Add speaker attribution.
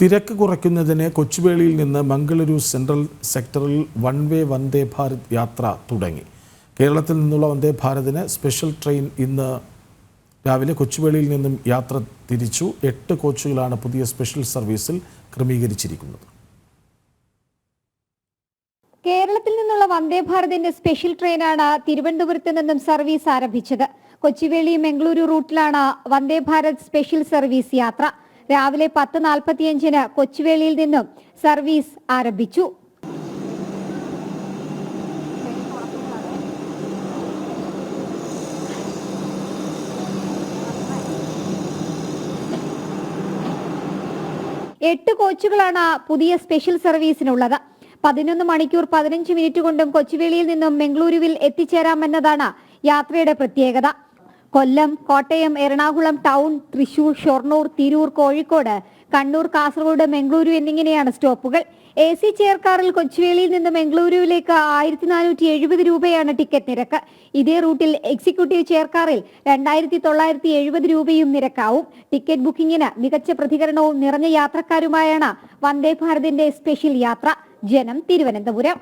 Speaker 1: തിരക്ക് കുറയ്ക്കുന്നതിന് കൊച്ചുവേളിയിൽ നിന്ന് മംഗളൂരു സെൻട്രൽ സെക്ടറിൽ വൺ വേ വന്ദേ ഭാരത് യാത്ര തുടങ്ങി. കേരളത്തിൽ നിന്നുള്ള വന്ദേ ഭാരതിന് സ്പെഷ്യൽ ട്രെയിൻ ഇന്ന് രാവിലെ കൊച്ചുവേളിയിൽ നിന്നും യാത്ര തിരിച്ചു. എട്ട് കോച്ചുകളാണ് പുതിയ സ്പെഷ്യൽ സർവീസിൽ ക്രമീകരിച്ചിരിക്കുന്നത്.
Speaker 2: കേരളത്തിൽ നിന്നുള്ള വന്ദേ ഭാരതിന്റെ സ്പെഷ്യൽ ട്രെയിനാണ് തിരുവനന്തപുരത്ത് നിന്നും സർവീസ് ആരംഭിച്ചത്. കൊച്ചുവേളി മംഗളൂരു റൂട്ടിലാണ് വന്ദേ ഭാരത് സ്പെഷ്യൽ സർവീസ് യാത്ര. രാവിലെ പത്ത് നാൽപ്പത്തിയഞ്ചിന് കൊച്ചുവേളിയിൽ നിന്നും സർവീസ് ആരംഭിച്ചു. എട്ട് കോച്ചുകളാണ് പുതിയ സ്പെഷ്യൽ സർവീസിനുള്ളത്. പതിനൊന്ന് മണിക്കൂർ പതിനഞ്ച് മിനിറ്റ് കൊണ്ടും കൊച്ചുവേളിയിൽ നിന്നും ബംഗളൂരുവിൽ എത്തിച്ചേരാമെന്നതാണ് യാത്രയുടെ പ്രത്യേകത. കൊല്ലം കോട്ടയം എറണാകുളം ടൗൺ തൃശൂർ ഷൊർണൂർ തിരൂർ കോഴിക്കോട് കണ്ണൂർ കാസർഗോഡ് മംഗളൂരു എന്നിങ്ങനെയാണ് സ്റ്റോപ്പുകൾ. എ സി ചെയർ കാറിൽ കൊച്ചുവേളിയിൽ നിന്ന് മംഗളൂരുവിലേക്ക് ആയിരത്തി നാനൂറ്റി എഴുപത് രൂപയാണ് ടിക്കറ്റ് നിരക്ക്. ഇതേ റൂട്ടിൽ എക്സിക്യൂട്ടീവ് ചെയർ കാറിൽ രണ്ടായിരത്തി തൊള്ളായിരത്തി എഴുപത് രൂപയും നിരക്കാവും. ടിക്കറ്റ് ബുക്കിംഗിന് മികച്ച പ്രതികരണവും നിറഞ്ഞ യാത്രക്കാരുമായാണ് വന്ദേ ഭാരതിന്റെ സ്പെഷ്യൽ യാത്ര. ജനം തിരുവനന്തപുരം.